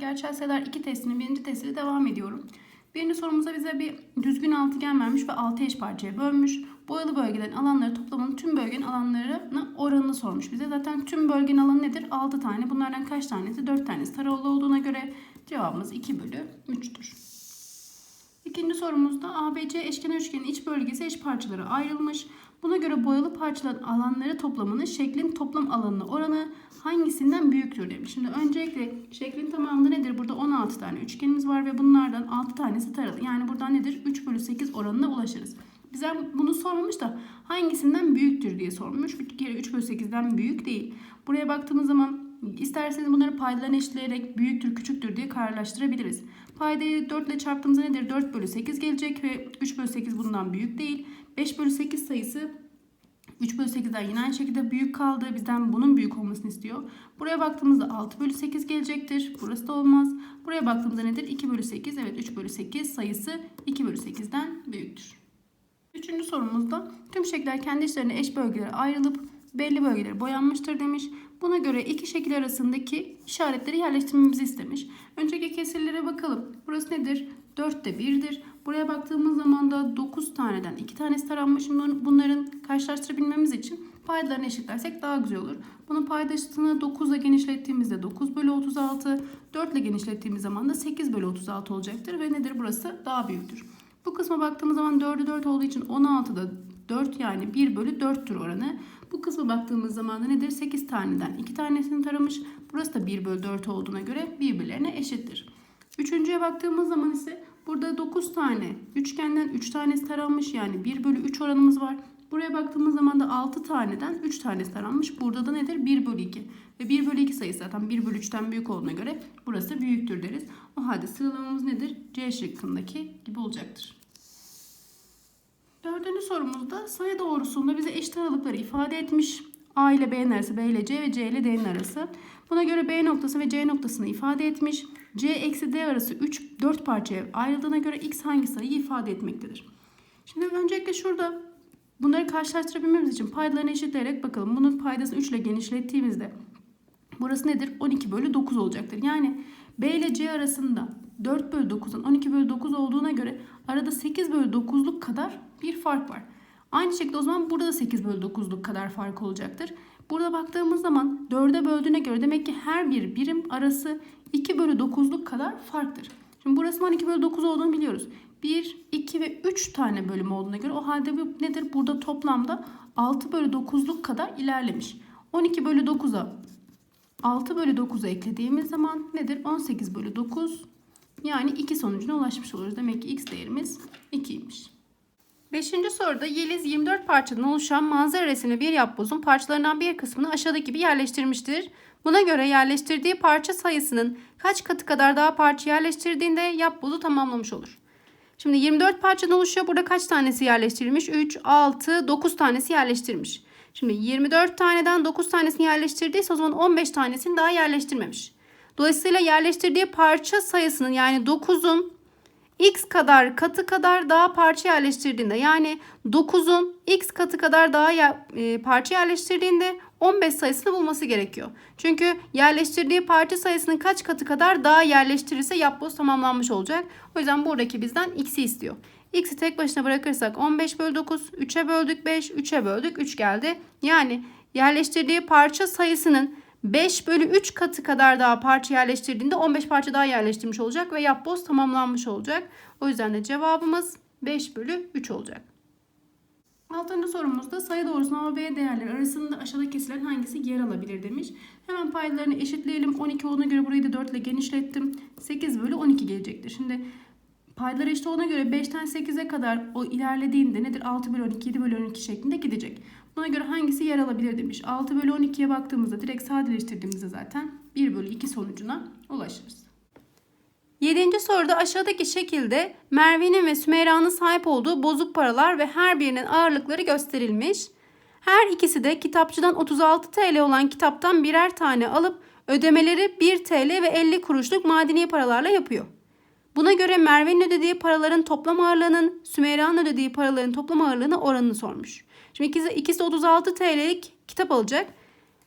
Gerçel sayılar 2 testinin birinci testiyle devam ediyorum. Birinci sorumuza bize bir düzgün altıgen vermiş ve 6 eş parçaya bölmüş. Boyalı bölgelerin alanları toplamının tüm bölgenin alanlarına oranını sormuş bize. Zaten tüm bölgenin alanı nedir? 6 tane. Bunlardan kaç tanesi? 4 tanesi taralı olduğuna göre cevabımız 2 bölü 3'tür. İkinci sorumuzda ABC eşkenar üçgenin iç bölgesi eş parçalara ayrılmış. Buna göre boyalı parçaların alanları toplamının şeklin toplam alanına oranı hangisinden büyüktür demiş. Şimdi öncelikle şeklin tamamında nedir? Burada 16 tane üçgenimiz var ve bunlardan 6 tanesi taralı. Yani buradan nedir? 3 bölü 8 oranına ulaşırız. Bize bunu sormamış da hangisinden büyüktür diye sormuş. Bir kere 3 bölü 8'den büyük değil. Buraya baktığımız zaman isterseniz bunları paydalarına eşitleyerek büyüktür küçüktür diye kararlaştırabiliriz. Paydayı 4 ile çarptığımızda nedir? 4 bölü 8 gelecek ve 3 bölü 8 bundan büyük değil. 5 bölü 8 sayısı 3 bölü 8'den yine aynı şekilde büyük kaldı. Bizden bunun büyük olmasını istiyor. Buraya baktığımızda 6 bölü 8 gelecektir. Burası da olmaz. Buraya baktığımızda nedir? 2 bölü 8. Evet 3 bölü 8 sayısı 2 bölü 8'den büyüktür. Üçüncü sorumuzda tüm şekiller kendi içlerine eş bölgelere ayrılıp belli bölgeleri boyanmıştır demiş. Buna göre iki şekil arasındaki işaretleri yerleştirmemizi istemiş. Önceki kesirlere bakalım. Burası nedir? 4'te 1'dir. Buraya baktığımız zaman da 9 taneden 2 tanesi taranmış. Bunların- karşılaştırabilmemiz için paydalarını eşitlersek daha güzel olur. Bunun paydaşını 9 ile genişlettiğimizde 9 bölü 36, 4 ile genişlettiğimiz zaman da 8 bölü 36 olacaktır. Ve nedir? Burası daha büyüktür. Bu kısma baktığımız zaman 4'ü 4 olduğu için 16'da 4 yani 1 bölü 4'tür oranı. Bu kısma baktığımız zaman da nedir? 8 taneden 2 tanesini taramış. Burası da 1 bölü 4 olduğuna göre birbirlerine eşittir. Üçüncüye baktığımız zaman ise burada 9 tane üçgenden 3 tanesi taranmış. Yani 1 bölü 3 oranımız var. Buraya baktığımız zaman da 6 taneden 3 tanesi taranmış. Burada da nedir? 1 bölü 2. Ve 1 bölü 2 sayısı zaten 1 bölü 3'ten büyük olduğuna göre burası büyüktür deriz. O halde sıralamamız nedir? C şıkkındaki gibi olacaktır. Dördüncü sorumuzda sayı doğrusunda bize eşit aralıkları ifade etmiş. A ile B'nin arası, B ile C ve C ile D'nin arası. Buna göre B noktası ve C noktasını ifade etmiş. C eksi D arası 3, 4 parçaya ayrıldığına göre X hangi sayıyı ifade etmektedir? Şimdi öncelikle şurada bunları karşılaştırabilmemiz için paydalarını eşitleyerek bakalım. Bunun paydasını 3 ile genişlettiğimizde burası nedir? 12 bölü 9 olacaktır. Yani B ile C arasında 4 bölü 9'dan 12 bölü 9 olduğuna göre arada 8 bölü 9'luk kadar bir fark var. Aynı şekilde o zaman burada da 8 bölü 9'luk kadar fark olacaktır. Burada baktığımız zaman 4'e böldüğüne göre demek ki her bir birim arası 2 bölü 9'luk kadar farktır. Şimdi burası 12 bölü 9 olduğunu biliyoruz. 1, 2 ve 3 tane bölüm olduğuna göre o halde bu nedir? Burada toplamda 6 bölü 9'luk kadar ilerlemiş. 12 bölü 9'a 6 bölü 9'u eklediğimiz zaman nedir? 18 bölü 9 yani 2 sonucuna ulaşmış oluruz. Demek ki x değerimiz 2'ymiş. Beşinci soruda Yeliz 24 parçadan oluşan manzara resmini bir yapbozun parçalarından bir kısmını aşağıdaki gibi yerleştirmiştir. Buna göre yerleştirdiği parça sayısının kaç katı kadar daha parça yerleştirdiğinde yapbozu tamamlamış olur. Şimdi 24 parçadan oluşuyor. Burada kaç tanesi yerleştirilmiş? 3, 6, 9 tanesi yerleştirmiş. Şimdi 24 taneden 9 tanesini yerleştirdiyse o zaman 15 tanesini daha yerleştirmemiş. Dolayısıyla yerleştirdiği parça sayısının yani 9'un x kadar katı kadar daha parça yerleştirdiğinde yani 9'un x katı kadar daha yer- e, parça yerleştirdiğinde 15 sayısını bulması gerekiyor. Çünkü yerleştirdiği parça sayısının kaç katı kadar daha yerleştirirse yapboz tamamlanmış olacak. O yüzden buradaki bizden x'i istiyor. X'i tek başına bırakırsak 15 bölü 9, 3'e böldük 5, 3'e böldük 3 geldi. Yani yerleştirdiği parça sayısının 5 bölü 3 katı kadar daha parça yerleştirdiğinde 15 parça daha yerleştirmiş olacak ve yapboz tamamlanmış olacak. O yüzden de cevabımız 5 bölü 3 olacak. Altıncı sorumuzda sayı doğrusunda A B değerleri arasında aşağıda kesilen hangisi yer alabilir demiş. Hemen paydalarını eşitleyelim. 12 olduğuna göre burayı da 4 ile genişlettim. 8 bölü 12 gelecektir. Şimdi paydalar eşit olduğuna göre 5'ten 8'e kadar o ilerlediğinde nedir? 6 bölü 12, 7 bölü 12 şeklinde gidecek. Buna göre hangisi yer alabilir demiş. 6 bölü 12'ye baktığımızda direkt sadeleştirdiğimizde zaten 1 bölü 2 sonucuna ulaşırız. Yedinci soruda aşağıdaki şekilde Merve'nin ve Sümeyra'nın sahip olduğu bozuk paralar ve her birinin ağırlıkları gösterilmiş. Her ikisi de kitapçıdan 36 TL olan kitaptan birer tane alıp ödemeleri 1 TL ve 50 kuruşluk madeni paralarla yapıyor. Buna göre Merve'nin ödediği paraların toplam ağırlığının Sümeyra'nın ödediği paraların toplam ağırlığına oranını sormuş. Şimdi ikisi, ikisi de 36 TL'lik kitap alacak.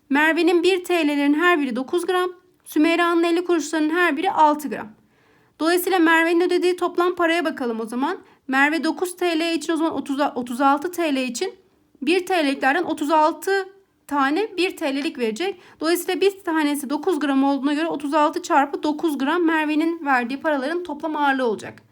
Merve'nin 1 TL'lerin her biri 9 gram, Sümeyra'nın 50 kuruşlarının her biri 6 gram. Dolayısıyla Merve'nin ödediği toplam paraya bakalım o zaman. Merve 9 TL için o zaman 30, 36 TL için 1 TL'liklerden 36 tane 1 TL'lik verecek. Dolayısıyla bir tanesi 9 gram olduğuna göre 36 çarpı 9 gram Merve'nin verdiği paraların toplam ağırlığı olacak.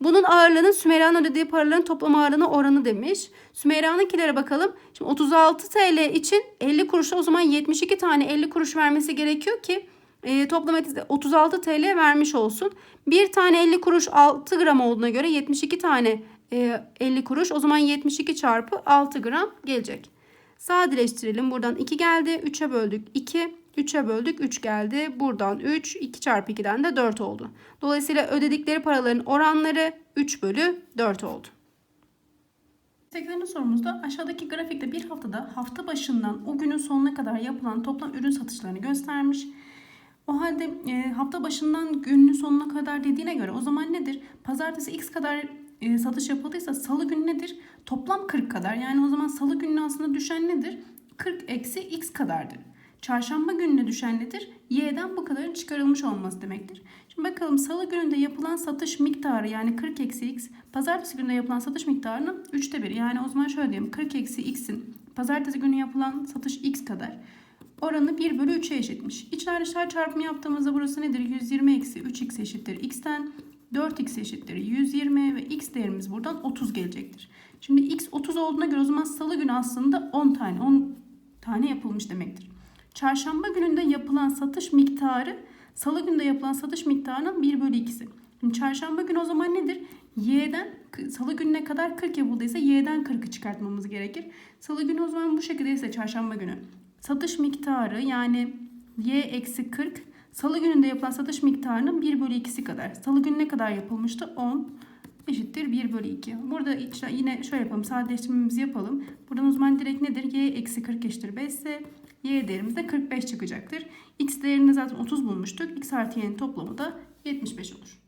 Bunun ağırlığının Sümeyra'nın ödediği paraların toplam ağırlığına oranı demiş. Sümeyra'nınkilere bakalım. Şimdi 36 TL için 50 kuruşa o zaman 72 tane 50 kuruş vermesi gerekiyor ki e, toplam etkisi 36 TL vermiş olsun. Bir tane 50 kuruş 6 gram olduğuna göre 72 tane e, 50 kuruş o zaman 72 çarpı 6 gram gelecek. Sadeleştirelim. Buradan 2 geldi. 3'e böldük 2. 3'e böldük 3 geldi. Buradan 3. 2 çarpı 2'den de 4 oldu. Dolayısıyla ödedikleri paraların oranları 3 bölü 4 oldu. 80. sorumuzda aşağıdaki grafikte bir haftada hafta başından o günün sonuna kadar yapılan toplam ürün satışlarını göstermiş. O halde e, hafta başından günün sonuna kadar dediğine göre o zaman nedir? Pazartesi x kadar e, satış yapıldıysa salı günü nedir? Toplam 40 kadar. Yani o zaman salı gününe aslında düşen nedir? 40 eksi x kadardır. Çarşamba gününe düşen nedir? Y'den bu kadarın çıkarılmış olması demektir. Şimdi bakalım salı gününde yapılan satış miktarı yani 40 eksi x pazartesi gününde yapılan satış miktarının 3'te 1. Yani o zaman şöyle diyelim 40 eksi x'in pazartesi günü yapılan satış x kadar oranı 1 bölü 3'e eşitmiş. İçler dışlar çarpımı yaptığımızda burası nedir? 120 eksi 3x eşittir x'ten 4x eşittir 120 ve x değerimiz buradan 30 gelecektir. Şimdi x 30 olduğuna göre o zaman salı günü aslında 10 tane 10 tane yapılmış demektir. Çarşamba gününde yapılan satış miktarı salı günde yapılan satış miktarının 1 bölü 2'si. Şimdi çarşamba günü o zaman nedir? Y'den salı gününe kadar 40 yapıldıysa Y'den 40'ı çıkartmamız gerekir. Salı günü o zaman bu şekilde ise çarşamba günü. Satış miktarı yani Y eksi 40 salı gününde yapılan satış miktarının 1 bölü 2'si kadar. Salı günü ne kadar yapılmıştı? 10 eşittir 1 bölü 2. Burada işte yine şöyle yapalım. Sadeleştirmemizi yapalım. Buradan o zaman direkt nedir? Y eksi 40 eşittir 5 ise Y değerimiz de 45 çıkacaktır. X değerini zaten 30 bulmuştuk. X artı Y'nin toplamı da 75 olur.